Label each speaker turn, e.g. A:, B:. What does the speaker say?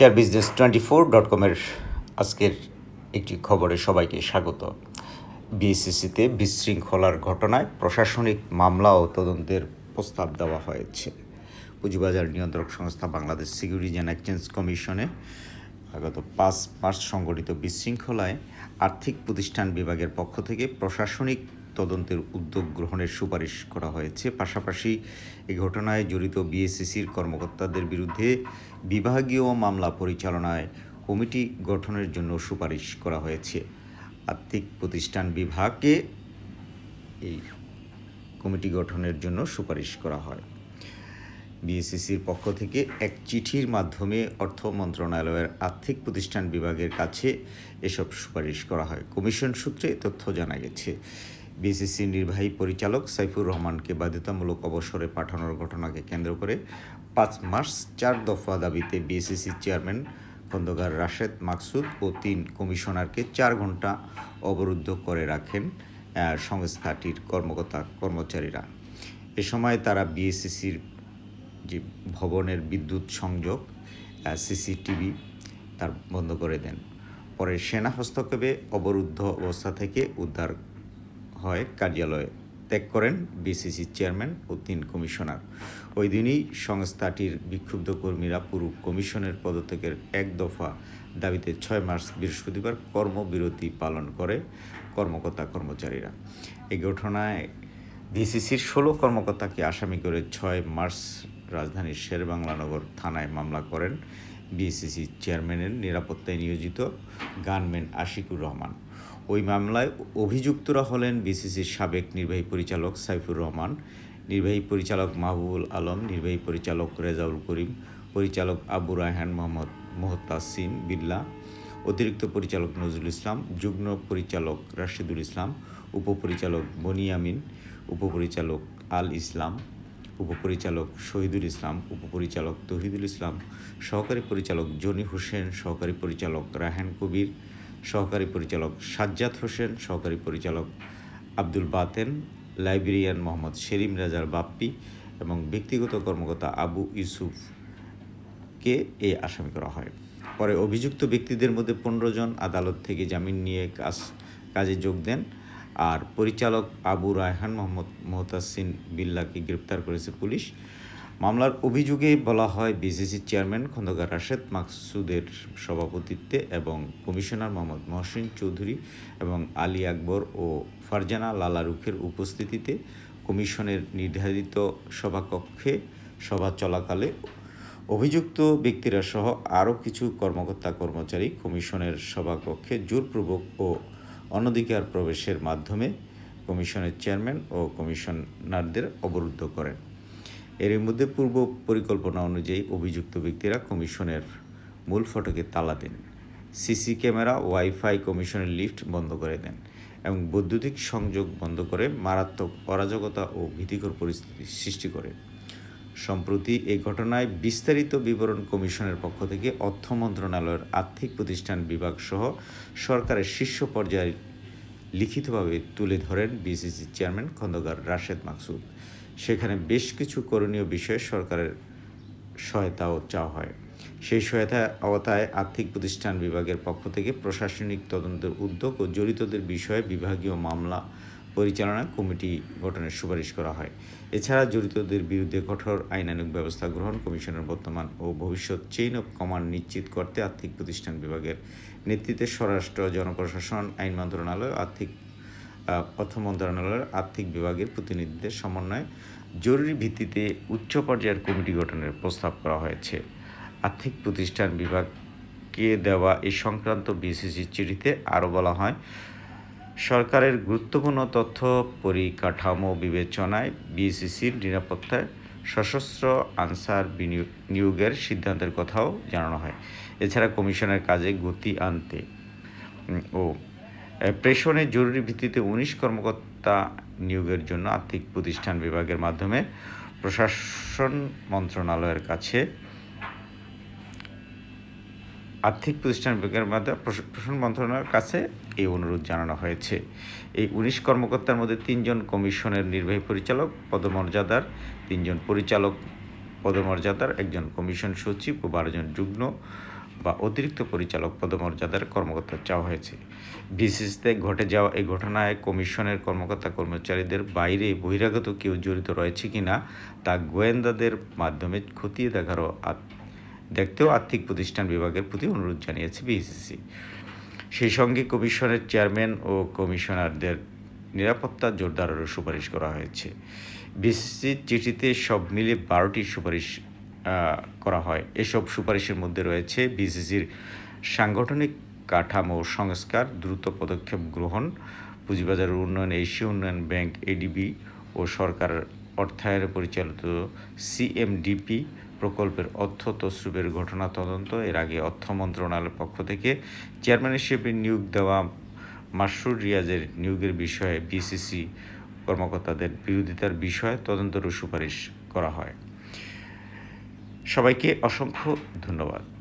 A: Share business twenty four dot কমের আজকের একটি খবরে সবাইকে স্বাগত। বিএসসিসিতে বিশৃঙ্খলার ঘটনায় প্রশাসনিক মামলা ও তদন্তের প্রস্তাব দেওয়া হয়েছে। পুঁজিবাজার নিয়ন্ত্রক সংস্থা বাংলাদেশ সিকিউরিটিজ অ্যান্ড এক্সচেঞ্জ কমিশনে গত পাঁচ মার্চ সংগঠিত বিশৃঙ্খলায় আর্থিক প্রতিষ্ঠান বিভাগের পক্ষ থেকে প্রশাসনিক তদন্তের উদ্যোগ গ্রহণের সুপারিশ করা হয়েছে। পাশাপাশি এই ঘটনায় জড়িত বিএসসিসির কর্মকর্তাদের বিরুদ্ধে বিভাগীয় মামলা পরিচালনায় কমিটি গঠনের জন্য সুপারিশ করা হয়েছে। আর্থিক প্রতিষ্ঠান বিভাগে এই কমিটি গঠনের জন্য সুপারিশ করা হয়। বিএসসিসির পক্ষ থেকে এক চিঠির মাধ্যমে অর্থ মন্ত্রণালয়ের আর্থিক প্রতিষ্ঠান বিভাগের কাছে এসব সুপারিশ করা হয়। কমিশন সূত্রে তথ্য জানা গেছে। বিএসসিসির নির্বাহী পরিচালক সাইফুর রহমানকে বাধ্যতামূলক অবসরে পাঠানোর ঘটনাকে কেন্দ্র করে পাঁচ মার্চ চার দফা দাবিতে বিএসসিসির চেয়ারম্যান খন্দকার রাশেদ মাকসুদ ও তিন কমিশনারকে চার ঘণ্টা অবরুদ্ধ করে রাখেন সংস্থাটির কর্মকর্তা কর্মচারীরা এ সময় তারা বিএসসিসির যে ভবনের বিদ্যুৎ সংযোগ সিসিটিভি, তার বন্ধ করে দেন। পরে সেনা হস্তক্ষেপে অবরুদ্ধ অবস্থা থেকে উদ্ধার হয় কার্যালয়ে। ত্যাগ করেন বিসিসি চেয়ারম্যান ও তিন কমিশনার। ওই দিনই সংস্থাটির বিক্ষুব্ধ কর্মীরা পুরো কমিশনের পদত্যাগের এক দফা দাবিতে ছয় মার্চ বৃহস্পতিবার কর্মবিরতি পালন করে কর্মকর্তা কর্মচারীরা। এই ঘটনায় ডিসিসির ষোলো কর্মকর্তাকে আসামি করে ছয় মার্চ রাজধানীর শেরবাংলানগর থানায় মামলা করেন বিএসসিসি চেয়ারম্যানের নিরাপত্তায় নিয়োজিত গানম্যান আশিকুর রহমান। ওই মামলায় অভিযুক্তরা হলেন বিসিসির সাবেক নির্বাহী পরিচালক সাইফুর রহমান, নির্বাহী পরিচালক মাহবুবুল আলম, নির্বাহী পরিচালক রেজাউল করিম, পরিচালক আবু রায়হান মোহাম্মদ মোহতাসিম বিল্লা, অতিরিক্ত পরিচালক নজরুল ইসলাম, যুগ্ম পরিচালক রাশিদুল ইসলাম, উপপরিচালক বনিয়ামিন উপপরিচালক আল ইসলাম উপপরিচালক শহীদুল ইসলাম, উপপরিচালক তহিদুল ইসলাম, সহকারী পরিচালক জনি হোসেন, সহকারী পরিচালক রাহান কবির, সহকারী পরিচালক সাজ্জাদ হোসেন, সহকারী পরিচালক আব্দুল বাতেন, লাইব্রেরিয়ান মোহাম্মদ সেলিম রাজার বাপ্পি এবং ব্যক্তিগত কর্মকর্তা আবু ইউসুফ কে এ আসামি করা হয়। পরে অভিযুক্ত ব্যক্তিদের মধ্যে পনেরো জন আদালত থেকে জামিন নিয়ে কাজ কাজে যোগ দেন। আর পরিচালক আবু রায়হান মোহাম্মদ মোহতাসিন বিল্লাকে গ্রেপ্তার করেছে পুলিশ। মামলার অভিযোগে বলা হয়, বিসিসি চেয়ারম্যান খন্দকার রাশেদ মাকসুদের সভাপতিত্বে এবং কমিশনার মোহাম্মদ মহসিন চৌধুরী এবং আলী আকবর ও ফারজানা লালারুখের উপস্থিতিতে কমিশনের নির্ধারিত সভাকক্ষে সভা চলাকালে অভিযুক্ত ব্যক্তিরা সহ আরও কিছু কর্মকর্তা কর্মচারী কমিশনের সভাকক্ষে জোরপূর্বক ও অনধিকার প্রবেশের মাধ্যমে কমিশনের চেয়ারম্যান ও কমিশনারদের অবরুদ্ধ করেন। এর মধ্যে পূর্ব পরিকল্পনা অনুযায়ী অভিযুক্ত ব্যক্তিরা কমিশনের মূল ফটকে তালা দেন। সিসি ক্যামেরা, ওয়াইফাই কমিশনের লিফট বন্ধ করে দেন এবং বৈদ্যুতিক সংযোগ বন্ধ করে মারাত্মক অরাজকতা ও ভীতিকর পরিস্থিতি সৃষ্টি করে। সম্প্রতি এই ঘটনায় বিস্তারিত বিবরণ কমিশনের পক্ষ থেকে অর্থ মন্ত্রণালয়ের আর্থিক প্রতিষ্ঠান বিভাগ সহ সরকারের শীর্ষ পর্যায়ে লিখিতভাবে তুলে ধরেন বিসিসি চেয়ারম্যান খন্দকার রাশেদ মাকসুদ। সেখানে বেশ কিছু করণীয় বিষয়ে সরকারের সহায়তাও চাওয়া হয়। সেই সহায়তা আওতায় আর্থিক প্রতিষ্ঠান বিভাগের পক্ষ থেকে প্রশাসনিক তদন্তের উদ্যোগ ও জড়িতদের বিষয়ে বিভাগীয় মামলা পরিচালনা কমিটি গঠনের সুপারিশ করা হয়। এছাড়া জড়িতদের বিরুদ্ধে কঠোর আইনানুগ ব্যবস্থা গ্রহণ, কমিশনের বর্তমান ও ভবিষ্যৎ চেইন অফ কমান্ড নিশ্চিত করতে আর্থিক প্রতিষ্ঠান বিভাগের নেতৃত্বে স্বরাষ্ট্র, জনপ্রশাসন, আইন মন্ত্রণালয়, আর্থিক অর্থ মন্ত্রণালয়ের আর্থিক বিভাগের প্রতিনিধিদের সমন্বয়ে জরুরি ভিত্তিতে উচ্চ পর্যায়ের কমিটি গঠনের প্রস্তাব করা হয়েছে। আর্থিক প্রতিষ্ঠান বিভাগকে দেওয়া এই সংক্রান্ত বিসিসি চিঠিতে আরও বলা হয় সরকারের গুরুত্বপূর্ণ তথ্য পরিকাঠামো বিবেচনায় বিএসিসির নিরাপত্তায় সশস্ত্র আনসার নিয়োগের সিদ্ধান্তের কথাও জানানো হয়। এছাড়া কমিশনের কাজে গতি আনতে ও প্রেষণে জরুরি ভিত্তিতে উনিশ কর্মকর্তা নিয়োগের জন্য আর্থিক প্রতিষ্ঠান বিভাগের মাধ্যমে প্রশাসন মন্ত্রণালয়ের কাছে আর্থিক প্রতিষ্ঠান বিভাগের মাধ্যমে প্রশা- প্রশাসন মন্ত্রণালয়ের কাছে এই অনুরোধ জানানো হয়েছে। এই উনিশ কর্মকর্তার মধ্যে তিনজন কমিশনের নির্বাহী পরিচালক, পদমর্যাদার তিনজন পরিচালক, পদমর্যাদার একজন কমিশন সচিব ও বারোজন যুগ্ম বা অতিরিক্ত পরিচালক, পদমর্যাদার কর্মকর্তা চাওয়া হয়েছে। বিসিসিতে ঘটে যাওয়া এই ঘটনায় কমিশনের কর্মকর্তা কর্মচারীদের বাইরে বহিরাগত কেউ জড়িত রয়েছে কিনা তা গোয়েন্দাদের মাধ্যমে খতিয়ে দেখারও দেখতেও আর্থিক প্রতিষ্ঠান বিভাগের প্রতি অনুরোধ জানিয়েছে বিসিসি সেই সঙ্গে কমিশনের চেয়ারম্যান ও কমিশনারদের নিরাপত্তা জোরদারেরও সুপারিশ করা হয়েছে। বিসিসির চিঠিতে সব মিলে বারোটি সুপারিশ করা হয়। এসব সুপারিশের মধ্যে রয়েছে বিসিসির সাংগঠনিক কাঠামো সংস্কার, দ্রুত পদক্ষেপ গ্রহণ পুঁজিবাজার উন্নয়ন, এশীয় উন্নয়ন ব্যাংক, এডিবি ও সরকার অর্থায়নে পরিচালিত সিএমডিপি প্রকল্পের অর্থ তসরুপের ঘটনা তদন্ত, এর আগে অর্থ মন্ত্রণালয়ের পক্ষ থেকে চেয়ারম্যান হিসেবে নিয়োগ দেওয়া মাসরুর রিয়াজের নিয়োগের বিষয়ে বিসিসি কর্মকর্তাদের বিরোধিতার বিষয়ে তদন্তেরও সুপারিশ করা হয়। সবাইকে অসংখ্য ধন্যবাদ।